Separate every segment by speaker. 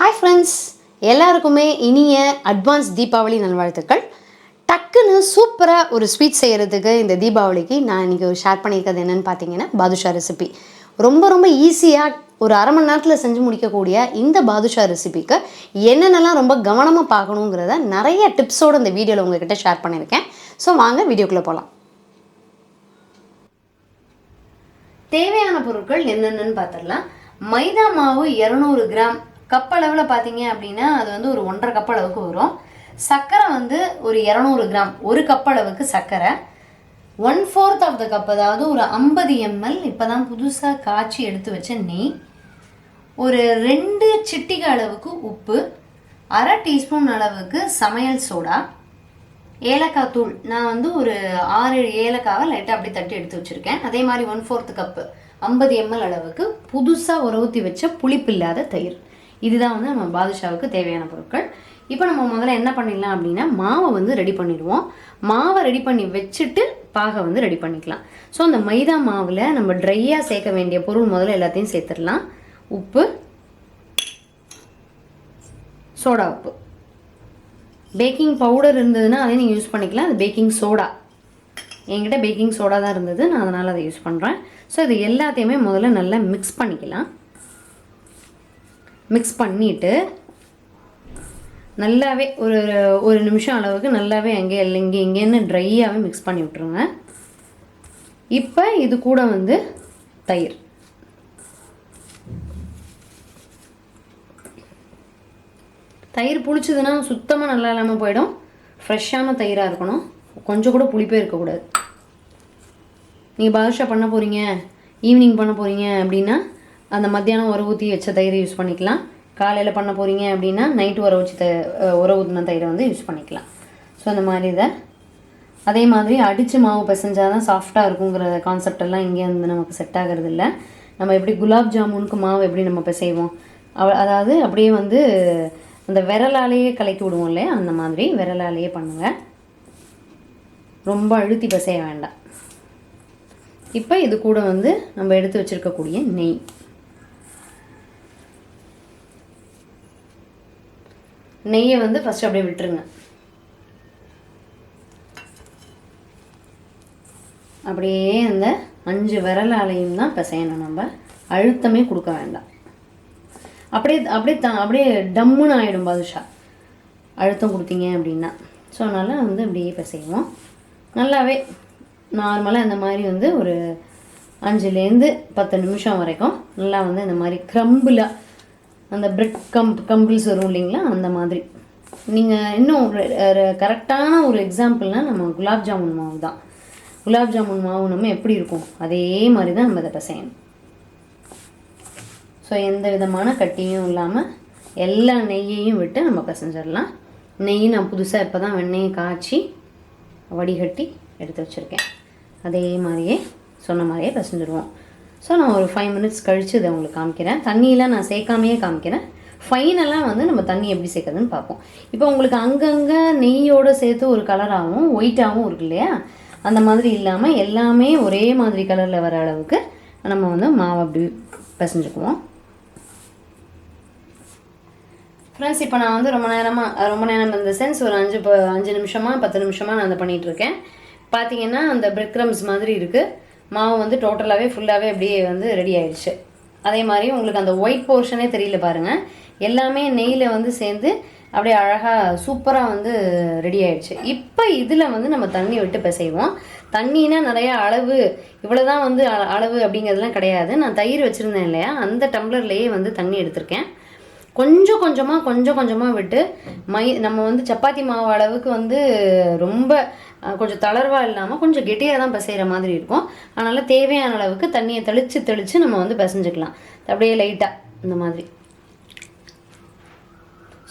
Speaker 1: hi friends எல்லாருக்குமே இனிய advance Deepavali நல்வாழ்த்துக்கள் டக்குன்னு சூப்பராக ஒரு ஸ்வீட் செய்கிறதுக்கு இந்த தீபாவளிக்கு நான் இன்றைக்கி ஒரு ஷேர் பண்ணியிருக்கிறது என்னென்னு பார்த்தீங்கன்னா பாதுஷா ரெசிபி ரொம்ப ரொம்ப ஈஸியாக ஒரு அரை மணி நேரத்தில் செஞ்சு முடிக்கக்கூடிய இந்த பாதுஷா ரெசிபிக்கு என்னென்னலாம் ரொம்ப கவனமாக பார்க்கணுங்கிறத நிறைய டிப்ஸோடு இந்த வீடியோவில் உங்கள்கிட்ட ஷேர் பண்ணியிருக்கேன் ஸோ வாங்க வீடியோக்குள்ளே போகலாம் தேவையான பொருட்கள் என்னென்னு பார்த்துடலாம் மைதா மாவு இரநூறு கிராம் கப்பளவில் அளவில் பார்த்தீங்க அப்படின்னா அது வந்து ஒரு ஒன்றரை கப் அளவுக்கு வரும் சர்க்கரை வந்து ஒரு இரநூறு கிராம் ஒரு கப் அளவுக்கு சர்க்கரை one fourth of the cup அதாவது ஒரு ஐம்பது எம்எல் இப்போ தான் புதுசாக காய்ச்சி எடுத்து வச்ச நெய் ஒரு ரெண்டு சிட்டிக அளவுக்கு உப்பு அரை டீஸ்பூன் அளவுக்கு சமையல் சோடா ஏலக்காய் தூள் நான் வந்து ஒரு ஆறு ஏலக்காவை லைட்டாக அப்படி தட்டி எடுத்து வச்சுருக்கேன் அதே மாதிரி ஒன் ஃபோர்த்து கப்பு ஐம்பது எம்எல் அளவுக்கு புதுசாக ஒரு ஊற்றி வச்ச புளிப்பில்லாத தயிர் இதுதான் வந்து நம்ம பாதுஷாவுக்கு தேவையான பொருட்கள் இப்போ நம்ம முதல்ல என்ன பண்ணிடலாம் அப்படின்னா மாவை வந்து ரெடி பண்ணிடுவோம் மாவை ரெடி பண்ணி வச்சுட்டு பாகை வந்து ரெடி பண்ணிக்கலாம் ஸோ அந்த மைதா மாவில் நம்ம ட்ரையாக சேர்க்க வேண்டிய பொருள் முதல்ல எல்லாத்தையும் சேர்த்துடலாம் உப்பு சோடா உப்பு பேக்கிங் பவுடர் இருந்ததுன்னா அதையும் நீங்கள் யூஸ் பண்ணிக்கலாம் அது பேக்கிங் சோடா என்கிட்ட பேக்கிங் சோடா தான் இருந்தது நான் அதனால் அதை யூஸ் பண்ணுறேன் ஸோ இது எல்லாத்தையுமே முதல்ல நல்லா மிக்ஸ் பண்ணிக்கலாம் மிக்ஸ் பண்ணிவிட்டு நல்லாவே ஒரு ஒரு நிமிஷம் அளவுக்கு நல்லாவே அங்கே இங்கே இங்கேன்னு ட்ரையாகவே மிக்ஸ் பண்ணி விட்ருங்க இப்போ இது கூட வந்து தயிர் தயிர் புளிச்சதுன்னா சுத்தமாக நல்லா இல்லாமல் போயிடும் ஃப்ரெஷ்ஷான தயிராக இருக்கணும் கொஞ்சம் கூட புளிப்பே இருக்கக்கூடாது நீங்கள் பாதுஷா பண்ண போகிறீங்க ஈவினிங் பண்ண போகிறீங்க அப்படின்னா அந்த மத்தியானம் உர ஊற்றி வச்ச தயிர் யூஸ் பண்ணிக்கலாம் காலையில் பண்ண போகிறீங்க அப்படின்னா நைட்டு உர வச்சு த உர ஊற்றின தயிரை வந்து யூஸ் பண்ணிக்கலாம் ஸோ அந்த மாதிரி இதை அதே மாதிரி அடித்து மாவு பிசைஞ்சால் தான் சாஃப்டாக இருக்குங்கிற கான்செப்ட் எல்லாம் இங்கே வந்து நமக்கு செட் ஆகிறது இல்லை நம்ம எப்படி குலாப் ஜாமுனுக்கு மாவு எப்படி நம்ம பிசைவோம் அதாவது அப்படியே வந்து அந்த விரலாலேயே கலக்கி விடுவோம் இல்லையா அந்த மாதிரி விரலாலேயே பண்ணுவேன் ரொம்ப அழுத்தி பிசைய வேண்டாம் இப்போ இது கூட வந்து நம்ம எடுத்து வச்சுருக்கக்கூடிய நெய் நெய்யை வந்து ஃபஸ்ட்டு அப்படியே விட்டுருங்க அப்படியே அந்த அஞ்சு விரலாலையும் தான் பிசையணும் நம்ம அழுத்தமே கொடுக்க வேண்டாம் அப்படியே அப்படியே த அப்படியே டம்முன்னு ஆகிடும் பாதுஷா அழுத்தம் கொடுத்தீங்க அப்படின்னா ஸோ அதனால் வந்து அப்படியே பிசைவோம் நல்லாவே நார்மலாக இந்த மாதிரி வந்து ஒரு அஞ்சுலேருந்து பத்து நிமிஷம் வரைக்கும் நல்லா வந்து இந்த மாதிரி க்ரம்பிளாக அந்த பிரெட் கம் கம்பிள்ஸ் வரும் இல்லைங்களா அந்த மாதிரி நீங்கள் இன்னும் கரெக்டான ஒரு எக்ஸாம்பிள்னால் நம்ம குலாப் ஜாமுன் மாவு தான் குலாப் ஜாமுன் மாவு நம்ம எப்படி இருக்கும் அதே மாதிரி தான் நம்ம இதை பசையணும் ஸோ எந்த விதமான கட்டியும் இல்லாமல் எல்லா நெய்யையும் விட்டு நம்ம பசஞ்சிடலாம் நெய் நான் புதுசாக இப்போ தான் வெண்ணெயை காய்ச்சி வடிகட்டி எடுத்து வச்சுருக்கேன் அதே மாதிரியே சொன்ன மாதிரியே பசஞ்சிடுவோம் ஸோ நான் ஒரு ஃபைவ் மினிட்ஸ் கழித்து இதை உங்களுக்கு காமிக்கிறேன் தண்ணியெலாம் நான் சேர்க்காமையே காமிக்கிறேன் ஃபைனலாக வந்து நம்ம தண்ணி எப்படி சேர்க்குறதுன்னு பார்ப்போம் இப்போ உங்களுக்கு அங்கங்கே நெய்யோடு சேர்த்து ஒரு கலராகவும் ஒயிட்டாகவும் இருக்கு இல்லையா அந்த மாதிரி இல்லாமல் எல்லாமே ஒரே மாதிரி கலரில் வர அளவுக்கு நம்ம வந்து மாவு அப்படி பிசைஞ்சுக்குவோம் ஃப்ரெண்ட்ஸ் இப்போ நான் வந்து ரொம்ப நேரமாக ரொம்ப நேரம் இந்த சென்ஸ் ஒரு அஞ்சு அஞ்சு நிமிஷமாக பத்து நிமிஷமாக நான் அதை பண்ணிகிட்ருக்கேன் பார்த்தீங்கன்னா அந்த பிரிக்ரம்ஸ் மாதிரி இருக்குது மாவு வந்து டோட்டலாகவே ஃபுல்லாகவே அப்படியே வந்து ரெடி ஆயிடுச்சு அதே மாதிரி உங்களுக்கு அந்த ஒயிட் போர்ஷனே தெரியல பாருங்கள் எல்லாமே நெய்யில் வந்து சேர்ந்து அப்படியே அழகாக சூப்பராக வந்து ரெடி ஆயிடுச்சு இப்போ இதில் வந்து நம்ம தண்ணி விட்டு பிசைவோம் தண்ணினா நிறையா அளவு இவ்வளோ தான் வந்து அளவு அப்படிங்கிறதுலாம் கிடையாது நான் தயிர் வச்சுருந்தேன் இல்லையா அந்த டம்ளர்லேயே வந்து தண்ணி எடுத்திருக்கேன் கொஞ்சம் கொஞ்சமாக கொஞ்சம் கொஞ்சமாக விட்டு மை நம்ம வந்து சப்பாத்தி மாவு அளவுக்கு வந்து ரொம்ப கொஞ்சம் தளர்வாக இல்லாமல் கொஞ்சம் கெட்டியாக தான் பிசைகிற மாதிரி இருக்கும் அதனால் தேவையான அளவுக்கு தண்ணியை தெளித்து தெளித்து நம்ம வந்து பசைஞ்சுக்கலாம் அப்படியே லைட்டாக இந்த மாதிரி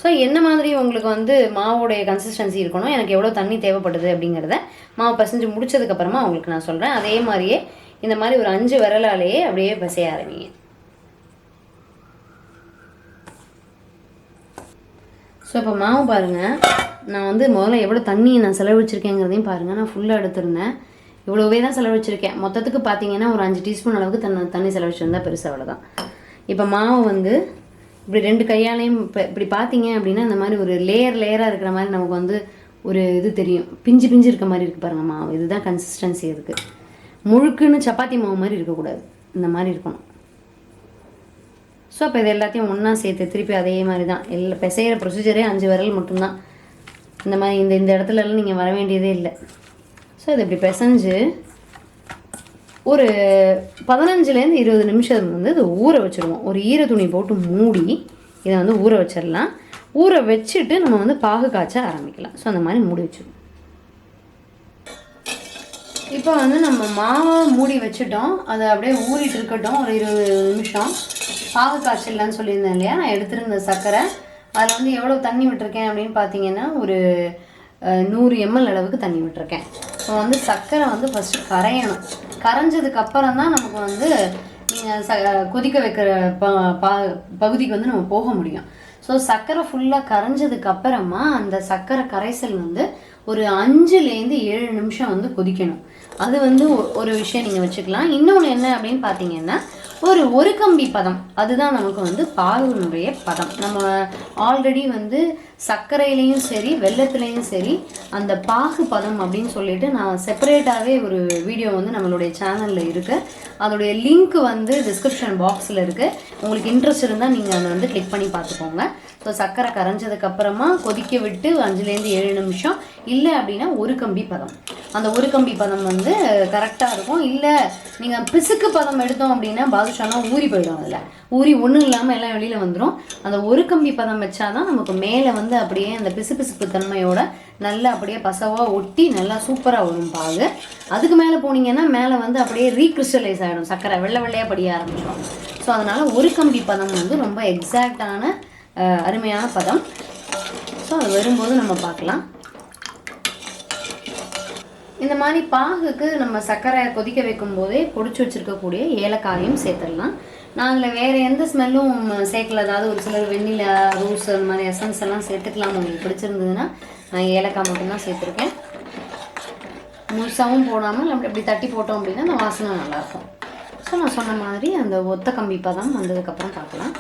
Speaker 1: ஸோ என்ன மாதிரி உங்களுக்கு வந்து மாவுடைய கன்சிஸ்டன்சி இருக்கணும் எனக்கு எவ்வளோ தண்ணி தேவைப்படுது அப்படிங்கிறத மாவு பிசைஞ்சு முடிச்சதுக்கப்புறமா உங்களுக்கு நான் சொல்கிறேன் அதே மாதிரியே இந்த மாதிரி ஒரு அஞ்சு விரலாலேயே அப்படியே பசைய ஆரம்பிங்க ஸோ இப்போ மாவு பாருங்கள் நான் வந்து முதல்ல எவ்வளோ தண்ணி நான் செலவழிச்சிருக்கேங்கிறதையும் பாருங்கள் நான் ஃபுல்லாக எடுத்துருந்தேன் இவ்வளோவே தான் செலவழிச்சிருக்கேன் மொத்தத்துக்கு பார்த்தீங்கன்னா ஒரு அஞ்சு டீஸ்பூன் அளவுக்கு தண்ணி தண்ணி செலவழிச்சிருந்தால் பெருசாக அவ்வளோதான் இப்போ மாவு வந்து இப்படி ரெண்டு கையாலையும் இப்போ இப்படி பார்த்தீங்க அப்படின்னா இந்த மாதிரி ஒரு லேயர் லேயராக இருக்கிற மாதிரி நமக்கு வந்து ஒரு இது தெரியும் பிஞ்சு பிஞ்சு இருக்க மாதிரி இருக்குது பாருங்கள் மாவு இதுதான் கன்சிஸ்டன்சி இருக்குது முழுக்குன்னு சப்பாத்தி மாவு மாதிரி இருக்கக்கூடாது இந்த மாதிரி இருக்கணும் ஸோ அப்போ இது எல்லாத்தையும் ஒன்றா சேர்த்து திருப்பி அதே மாதிரி தான் எல்லா பிசைகிற ப்ரொசீஜரே அஞ்சு விரல் மட்டும்தான் இந்த மாதிரி இந்த இந்த இடத்துலலாம் நீங்கள் வர வேண்டியதே இல்லை ஸோ இது இப்படி பிசைஞ்சு ஒரு பதினஞ்சுலேருந்து இருபது நிமிஷம் வந்து இது ஊற வச்சுருவோம் ஒரு ஈர துணி போட்டு மூடி இதை வந்து ஊற வச்சிடலாம் ஊற வச்சுட்டு நம்ம வந்து பாகு காய்ச்ச ஆரம்பிக்கலாம் ஸோ அந்த மாதிரி மூடி வச்சுருவோம் இப்போ வந்து நம்ம மாவை மூடி வச்சுட்டோம் அதை அப்படியே ஊறிட்டு இருக்கட்டும் ஒரு இருபது நிமிஷம் பாகு காய்ச்சலான்னு சொல்லியிருந்தேன் இல்லையா நான் எடுத்திருந்த சர்க்கரை அதில் வந்து எவ்வளோ தண்ணி விட்டுருக்கேன் அப்படின்னு பார்த்தீங்கன்னா ஒரு நூறு எம்எல் அளவுக்கு தண்ணி விட்டுருக்கேன் ஸோ வந்து சர்க்கரை வந்து ஃபஸ்ட்டு கரையணும் கரைஞ்சதுக்கு அப்புறம் தான் நமக்கு வந்து நீங்கள் ச கொதிக்க வைக்கிற ப பகுதிக்கு வந்து நம்ம போக முடியும் ஸோ சர்க்கரை ஃபுல்லாக கரைஞ்சதுக்கு அப்புறமா அந்த சர்க்கரை கரைசல் வந்து ஒரு அஞ்சுலேருந்து ஏழு நிமிஷம் வந்து கொதிக்கணும் அது வந்து ஒரு விஷயம் நீங்கள் வச்சுக்கலாம் இன்னொன்று என்ன அப்படின்னு பார்த்தீங்கன்னா ஒரு ஒரு கம்பி பதம் அதுதான் நமக்கு வந்து பாலூனுடைய பதம் நம்ம ஆல்ரெடி வந்து சர்க்கரையிலையும் சரி வெள்ளத்துலேயும் சரி அந்த பாகு பதம் அப்படின்னு சொல்லிட்டு நான் செப்பரேட்டாகவே ஒரு வீடியோ வந்து நம்மளுடைய சேனலில் இருக்குது அதோடைய லிங்க் வந்து டிஸ்கிரிப்ஷன் பாக்ஸில் இருக்குது உங்களுக்கு இன்ட்ரெஸ்ட் இருந்தால் நீங்கள் அதை வந்து கிளிக் பண்ணி பார்த்துக்கோங்க ஸோ சர்க்கரை கரைஞ்சதுக்கப்புறமா கொதிக்க விட்டு அஞ்சுலேருந்து ஏழு நிமிஷம் இல்லை அப்படின்னா ஒரு கம்பி பதம் அந்த ஒரு கம்பி பதம் வந்து கரெக்டாக இருக்கும் இல்லை நீங்கள் பிசுக்கு பதம் எடுத்தோம் அப்படின்னா பாதுஷாலாம் ஊறி போயிடும் அதில் ஊறி ஒன்றும் இல்லாமல் எல்லாம் வெளியில் வந்துடும் அந்த ஒரு கம்பி பதம் வச்சா தான் நமக்கு மேலே வந்து அப்படியே அந்த பிசு பிசுப்பு தன்மையோட நல்லா அப்படியே பசவாக ஒட்டி நல்லா சூப்பராக வரும் பாகு அதுக்கு மேலே போனீங்கன்னா மேலே வந்து அப்படியே ரீக்ரிஸ்டலைஸ் ஆகிடும் சர்க்கரை வெள்ளை வெள்ளையாக படிய ஆரம்பிச்சிடும் ஸோ அதனால் ஒரு கம்பி பதம் வந்து ரொம்ப எக்ஸாக்டான அருமையான பதம் ஸோ அது வரும்போது நம்ம பார்க்கலாம் இந்த மாதிரி பாகுக்கு நம்ம சர்க்கரை கொதிக்க வைக்கும் போதே பொடிச்சு வச்சுருக்கக்கூடிய ஏலக்காயும் சேர்த்துடலாம் நாங்கள் வேறு எந்த ஸ்மெல்லும் சேர்க்கல அதாவது ஒரு சிலர் வெண்ணில ரூஸ் அந்த மாதிரி எசன்ஸ் எல்லாம் சேர்த்துக்கலாம் உங்களுக்கு பிடிச்சிருந்ததுன்னா நான் ஏலக்காய் மட்டும்தான் சேர்த்துருக்கேன் முழுசாகவும் போடாமல் அப்படி இப்படி தட்டி போட்டோம் அப்படின்னா அந்த வாசனை நல்லாயிருக்கும் ஸோ நான் சொன்ன மாதிரி அந்த ஒத்த கம்பிப்பாக தான் வந்ததுக்கப்புறம் பார்க்கலாம்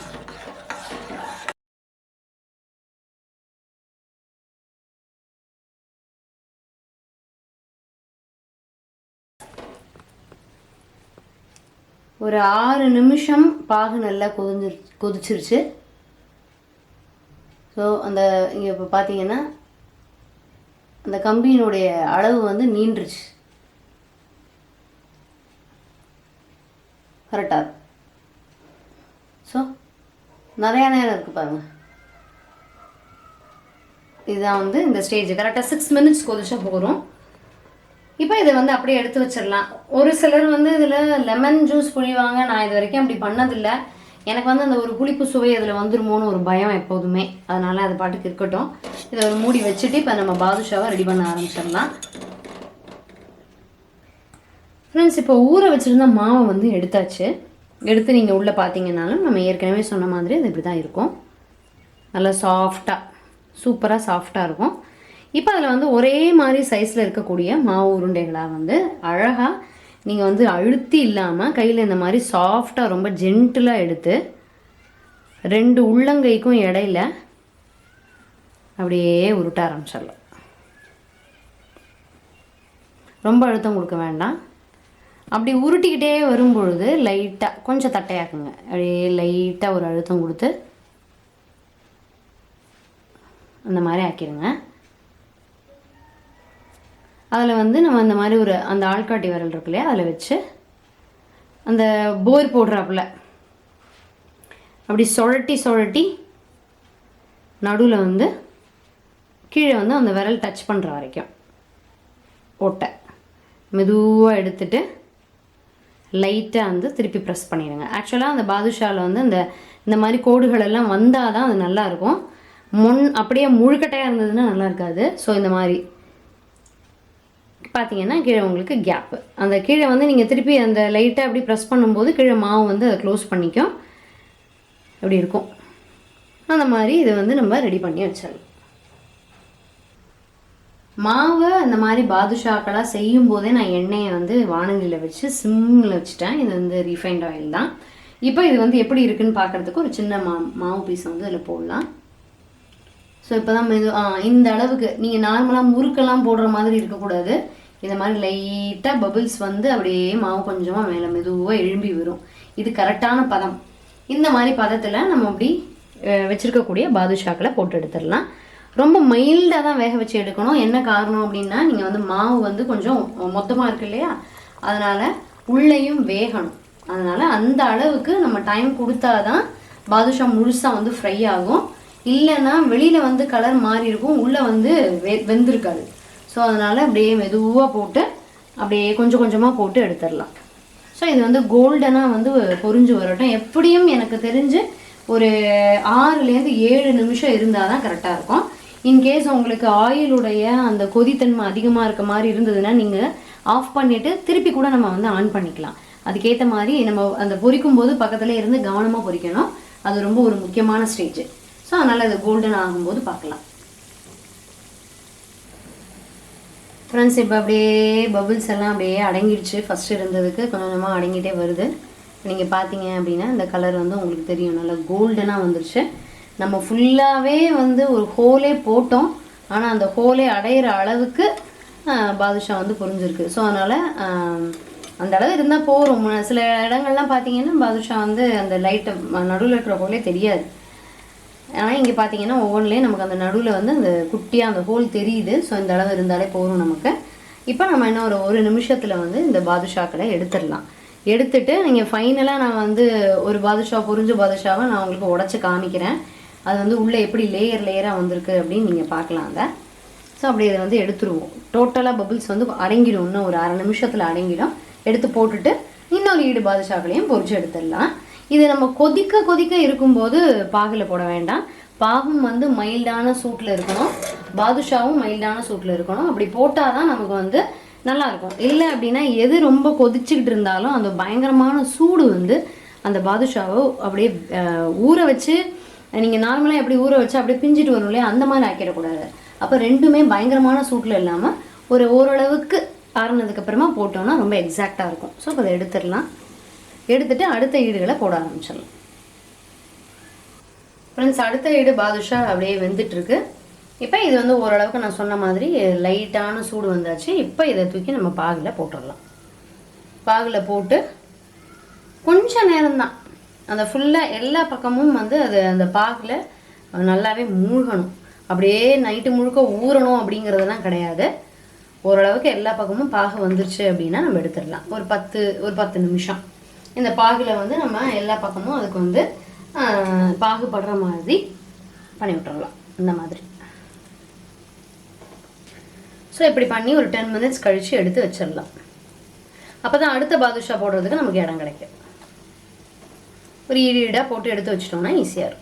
Speaker 1: ஒரு ஆறு நிமிஷம் பாகு நல்லா கொதிஞ்சு கொதிச்சிருச்சு ஸோ அந்த இங்கே இப்போ பார்த்தீங்கன்னா அந்த கம்பியினுடைய அளவு வந்து நீண்டுருச்சு கரெக்டாக ஸோ நிறையா நேரம் இருக்குது பாருங்கள் இதுதான் வந்து இந்த ஸ்டேஜ் கரெக்டாக சிக்ஸ் மினிட்ஸ் கொதிச்சா போகிறோம் இப்போ இதை வந்து அப்படியே எடுத்து வச்சிடலாம் ஒரு சிலர் வந்து இதில் லெமன் ஜூஸ் புழிவாங்க நான் இது வரைக்கும் அப்படி பண்ணதில்லை எனக்கு வந்து அந்த ஒரு புளிப்பு சுவை அதில் வந்துருமோன்னு ஒரு பயம் எப்போதுமே அதனால் அது பாட்டுக்கு இருக்கட்டும் இதை ஒரு மூடி வச்சுட்டு இப்போ நம்ம பாதுஷாவை ரெடி பண்ண ஆரம்பிச்சிடலாம் ஃப்ரெண்ட்ஸ் இப்போ ஊற வச்சுருந்த மாவை வந்து எடுத்தாச்சு எடுத்து நீங்கள் உள்ளே பார்த்தீங்கன்னாலும் நம்ம ஏற்கனவே சொன்ன மாதிரி அது இப்படி தான் இருக்கும் நல்லா சாஃப்டாக சூப்பராக சாஃப்டாக இருக்கும் இப்போ அதில் வந்து ஒரே மாதிரி சைஸில் இருக்கக்கூடிய மாவு உருண்டைகளாக வந்து அழகாக நீங்கள் வந்து அழுத்தி இல்லாமல் கையில் இந்த மாதிரி சாஃப்டாக ரொம்ப ஜென்டிலாக எடுத்து ரெண்டு உள்ளங்கைக்கும் இடையில அப்படியே உருட்ட ஆரம்பிச்சிடலாம் ரொம்ப அழுத்தம் கொடுக்க வேண்டாம் அப்படி உருட்டிக்கிட்டே வரும்பொழுது லைட்டாக கொஞ்சம் தட்டையாக்குங்க அப்படியே லைட்டாக ஒரு அழுத்தம் கொடுத்து அந்த மாதிரி ஆக்கிடுங்க அதில் வந்து நம்ம அந்த மாதிரி ஒரு அந்த ஆள்காட்டி விரல் இருக்கு இல்லையா அதில் வச்சு அந்த போர் போடுறாப்புல அப்படி சுழட்டி சுழட்டி நடுவில் வந்து கீழே வந்து அந்த விரல் டச் பண்ணுற வரைக்கும் ஒட்டை மெதுவாக எடுத்துட்டு லைட்டாக வந்து திருப்பி ப்ரெஸ் பண்ணிடுங்க ஆக்சுவலாக அந்த பாதுஷாவில் வந்து இந்த இந்த மாதிரி கோடுகள் எல்லாம் வந்தால் தான் அது நல்லாயிருக்கும் முன் அப்படியே முழுக்கட்டையாக இருந்ததுன்னா நல்லா இருக்காது ஸோ இந்த மாதிரி பார்த்தீங்கன்னா கீழே உங்களுக்கு கேப்பு அந்த கீழே வந்து நீங்கள் திருப்பி அந்த லைட்டாக அப்படி ப்ரெஸ் பண்ணும்போது கீழே மாவு வந்து அதை க்ளோஸ் பண்ணிக்கும் அப்படி இருக்கும் அந்த மாதிரி இதை வந்து நம்ம ரெடி பண்ணி வச்சிடலாம் மாவை அந்த மாதிரி பாதுஷாக்களாக செய்யும் போதே நான் எண்ணெயை வந்து வானொலியில் வச்சு சிம்மில் வச்சுட்டேன் இது வந்து ரீஃபைண்ட் ஆயில் தான் இப்போ இது வந்து எப்படி இருக்குன்னு பார்க்குறதுக்கு ஒரு சின்ன மா மாவு பீஸை வந்து அதில் போடலாம் ஸோ இப்போ தான் மெது இந்த அளவுக்கு நீங்கள் நார்மலாக முறுக்கெல்லாம் போடுற மாதிரி இருக்கக்கூடாது இந்த மாதிரி லைட்டாக பபிள்ஸ் வந்து அப்படியே மாவு கொஞ்சமாக மேலே மெதுவாக எழும்பி வரும் இது கரெக்டான பதம் இந்த மாதிரி பதத்தில் நம்ம அப்படி வச்சுருக்கக்கூடிய பாதுஷாக்களை போட்டு எடுத்துடலாம் ரொம்ப மைல்டாக தான் வேக வச்சு எடுக்கணும் என்ன காரணம் அப்படின்னா நீங்கள் வந்து மாவு வந்து கொஞ்சம் மொத்தமாக இருக்கு இல்லையா அதனால் உள்ளேயும் வேகணும் அதனால் அந்த அளவுக்கு நம்ம டைம் கொடுத்தா தான் பாதுஷா முழுசாக வந்து ஃப்ரை ஆகும் இல்லைன்னா வெளியில் வந்து கலர் மாறி இருக்கும் உள்ளே வந்து வெ வெந்திருக்காது ஸோ அதனால் அப்படியே மெதுவாக போட்டு அப்படியே கொஞ்சம் கொஞ்சமாக போட்டு எடுத்துடலாம் ஸோ இது வந்து கோல்டனாக வந்து பொறிஞ்சு வரட்டும் எப்படியும் எனக்கு தெரிஞ்சு ஒரு ஆறுலேருந்து ஏழு நிமிஷம் இருந்தால் தான் கரெக்டாக இருக்கும் இன்கேஸ் உங்களுக்கு ஆயிலுடைய அந்த கொதித்தன்மை அதிகமாக இருக்க மாதிரி இருந்ததுன்னா நீங்கள் ஆஃப் பண்ணிவிட்டு திருப்பி கூட நம்ம வந்து ஆன் பண்ணிக்கலாம் அதுக்கேற்ற மாதிரி நம்ம அந்த பொரிக்கும் போது பக்கத்தில் இருந்து கவனமாக பொறிக்கணும் அது ரொம்ப ஒரு முக்கியமான ஸ்டேஜ் ஸோ அதனால் இது கோல்டன் ஆகும்போது பார்க்கலாம் ஃப்ரெண்ட்ஸ் இப்போ அப்படியே பபுள்ஸ் எல்லாம் அப்படியே அடங்கிடுச்சு ஃபஸ்ட் இருந்ததுக்கு கொஞ்சம் கொஞ்சமாக அடங்கிட்டே வருது நீங்கள் பார்த்தீங்க அப்படின்னா இந்த கலர் வந்து உங்களுக்கு தெரியும் நல்லா கோல்டனாக வந்துருச்சு நம்ம ஃபுல்லாகவே வந்து ஒரு ஹோலே போட்டோம் ஆனால் அந்த ஹோலே அடையிற அளவுக்கு பாதுஷா வந்து புரிஞ்சிருக்கு ஸோ அதனால் அந்த அளவு இருந்தால் போகிறோம் சில இடங்கள்லாம் பார்த்தீங்கன்னா பாதுஷா வந்து அந்த லைட்டை நடுவில் இருக்கிற ஹோலே தெரியாது ஆனால் இங்கே பார்த்தீங்கன்னா ஒவ்வொன்றிலையும் நமக்கு அந்த நடுவில் வந்து அந்த குட்டியாக அந்த ஹோல் தெரியுது ஸோ இந்த அளவு இருந்தாலே போதும் நமக்கு இப்போ நம்ம இன்னும் ஒரு ஒரு நிமிஷத்தில் வந்து இந்த பாதுஷாக்களை எடுத்துடலாம் எடுத்துட்டு நீங்கள் ஃபைனலாக நான் வந்து ஒரு பாதுஷா புரிஞ்ச பாதுஷாவை நான் உங்களுக்கு உடச்சி காமிக்கிறேன் அது வந்து உள்ளே எப்படி லேயர் லேயராக வந்திருக்கு அப்படின்னு நீங்கள் பார்க்கலாம் அதை ஸோ அப்படி இதை வந்து எடுத்துருவோம் டோட்டலாக பபிள்ஸ் வந்து அடங்கிடும் இன்னும் ஒரு அரை நிமிஷத்தில் அடங்கிடும் எடுத்து போட்டுட்டு இன்னொரு ஈடு பாதுஷாக்களையும் பொறிச்சு எடுத்துடலாம் இது நம்ம கொதிக்க கொதிக்க இருக்கும்போது பாகில் போட வேண்டாம் பாகும் வந்து மைல்டான சூட்டில் இருக்கணும் பாதுஷாவும் மைல்டான சூட்டில் இருக்கணும் அப்படி போட்டால் தான் நமக்கு வந்து நல்லாயிருக்கும் இல்லை அப்படின்னா எது ரொம்ப கொதிச்சுக்கிட்டு இருந்தாலும் அந்த பயங்கரமான சூடு வந்து அந்த பாதுஷாவை அப்படியே ஊற வச்சு நீங்கள் நார்மலாக எப்படி ஊற வச்சு அப்படியே பிஞ்சிட்டு வரும் இல்லையா அந்த மாதிரி ஆக்கிடக்கூடாது அப்போ ரெண்டுமே பயங்கரமான சூட்டில் இல்லாமல் ஒரு ஓரளவுக்கு ஆறுனதுக்கப்புறமா போட்டோம்னா ரொம்ப எக்ஸாக்டாக இருக்கும் ஸோ அதை எடுத்துடலாம் எடுத்துகிட்டு அடுத்த ஈடுகளை போட ஆரம்பிச்சிடலாம் ஃப்ரெண்ட்ஸ் அடுத்த ஈடு பாதுஷா அப்படியே இருக்கு இப்போ இது வந்து ஓரளவுக்கு நான் சொன்ன மாதிரி லைட்டான சூடு வந்தாச்சு இப்போ இதை தூக்கி நம்ம பாகில் போட்டுடலாம் பாகில் போட்டு கொஞ்சம் நேரம்தான் அந்த ஃபுல்லாக எல்லா பக்கமும் வந்து அது அந்த பாகில் நல்லாவே மூழ்கணும் அப்படியே நைட்டு முழுக்க ஊறணும் அப்படிங்கிறதுலாம் கிடையாது ஓரளவுக்கு எல்லா பக்கமும் பாகு வந்துருச்சு அப்படின்னா நம்ம எடுத்துடலாம் ஒரு பத்து ஒரு பத்து நிமிஷம் இந்த பாகில் வந்து நம்ம எல்லா பக்கமும் அதுக்கு வந்து பாகுபடுற மாதிரி பண்ணி விட்டுறலாம் இந்த மாதிரி ஸோ இப்படி பண்ணி ஒரு டென் மினிட்ஸ் கழித்து எடுத்து வச்சிடலாம் அப்போ தான் அடுத்த பாதுஷா போடுறதுக்கு நமக்கு இடம் கிடைக்கும் ஒரு ஈடு ஈடாக போட்டு எடுத்து வச்சிட்டோம்னா ஈஸியாக இருக்கும்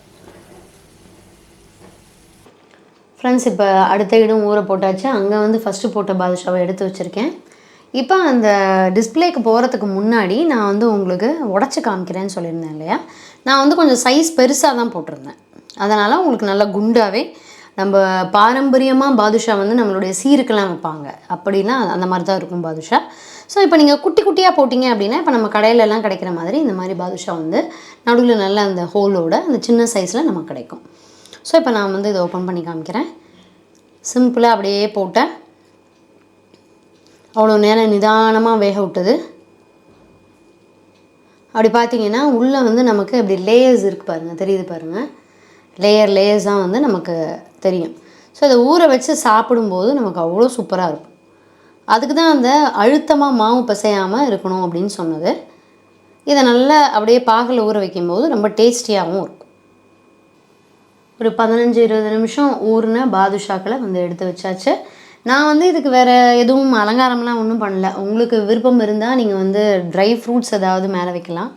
Speaker 1: ஃப்ரெண்ட்ஸ் இப்போ அடுத்த இடம் ஊற போட்டாச்சு அங்கே வந்து ஃபஸ்ட்டு போட்ட பாதுஷாவை எடுத்து வச்சுருக்கேன் இப்போ அந்த டிஸ்பிளேக்கு போகிறதுக்கு முன்னாடி நான் வந்து உங்களுக்கு உடச்சி காமிக்கிறேன்னு சொல்லியிருந்தேன் இல்லையா நான் வந்து கொஞ்சம் சைஸ் பெருசாக தான் போட்டிருந்தேன் அதனால் உங்களுக்கு நல்லா குண்டாகவே நம்ம பாரம்பரியமாக பாதுஷா வந்து நம்மளுடைய சீருக்கெல்லாம் வைப்பாங்க அப்படின்னா அந்த மாதிரி தான் இருக்கும் பாதுஷா ஸோ இப்போ நீங்கள் குட்டி குட்டியாக போட்டிங்க அப்படின்னா இப்போ நம்ம கடையிலலாம் கிடைக்கிற மாதிரி இந்த மாதிரி பாதுஷா வந்து நடுவில் நல்ல அந்த ஹோலோட அந்த சின்ன சைஸில் நமக்கு கிடைக்கும் ஸோ இப்போ நான் வந்து இதை ஓப்பன் பண்ணி காமிக்கிறேன் சிம்பிளாக அப்படியே போட்டேன் அவ்வளோ நேரம் நிதானமாக வேக விட்டது அப்படி பார்த்தீங்கன்னா உள்ளே வந்து நமக்கு இப்படி லேயர்ஸ் இருக்குது பாருங்கள் தெரியுது பாருங்கள் லேயர் லேயர்ஸ் தான் வந்து நமக்கு தெரியும் ஸோ அதை ஊற வச்சு சாப்பிடும்போது நமக்கு அவ்வளோ சூப்பராக இருக்கும் அதுக்கு தான் அந்த அழுத்தமாக மாவு பசையாமல் இருக்கணும் அப்படின்னு சொன்னது இதை நல்லா அப்படியே பாகில் ஊற வைக்கும்போது ரொம்ப டேஸ்டியாகவும் இருக்கும் ஒரு பதினஞ்சு இருபது நிமிஷம் ஊறின பாதுஷாக்களை வந்து எடுத்து வச்சாச்சு நான் வந்து இதுக்கு வேறு எதுவும் அலங்காரம்லாம் ஒன்றும் பண்ணல உங்களுக்கு விருப்பம் இருந்தால் நீங்கள் வந்து ட்ரை ஃப்ரூட்ஸ் ஏதாவது மேலே வைக்கலாம்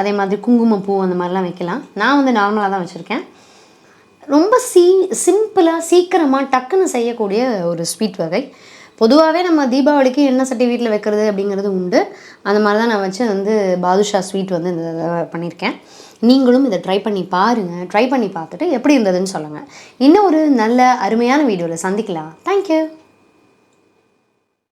Speaker 1: அதே மாதிரி குங்குமப்பூ அந்த மாதிரிலாம் வைக்கலாம் நான் வந்து நார்மலாக தான் வச்சுருக்கேன் ரொம்ப சீ சிம்பிளாக சீக்கிரமாக டக்குன்னு செய்யக்கூடிய ஒரு ஸ்வீட் வகை பொதுவாகவே நம்ம தீபாவளிக்கு எண்ணெய் சட்டி வீட்டில் வைக்கிறது அப்படிங்கிறது உண்டு அந்த மாதிரி தான் நான் வச்சு வந்து பாதுஷா ஸ்வீட் வந்து இந்த பண்ணியிருக்கேன் நீங்களும் இதை ட்ரை பண்ணி பாருங்கள் ட்ரை பண்ணி பார்த்துட்டு எப்படி இருந்ததுன்னு சொல்லுங்கள் இன்னும் ஒரு நல்ல அருமையான வீடியோவில் சந்திக்கலாம் தேங்க்யூ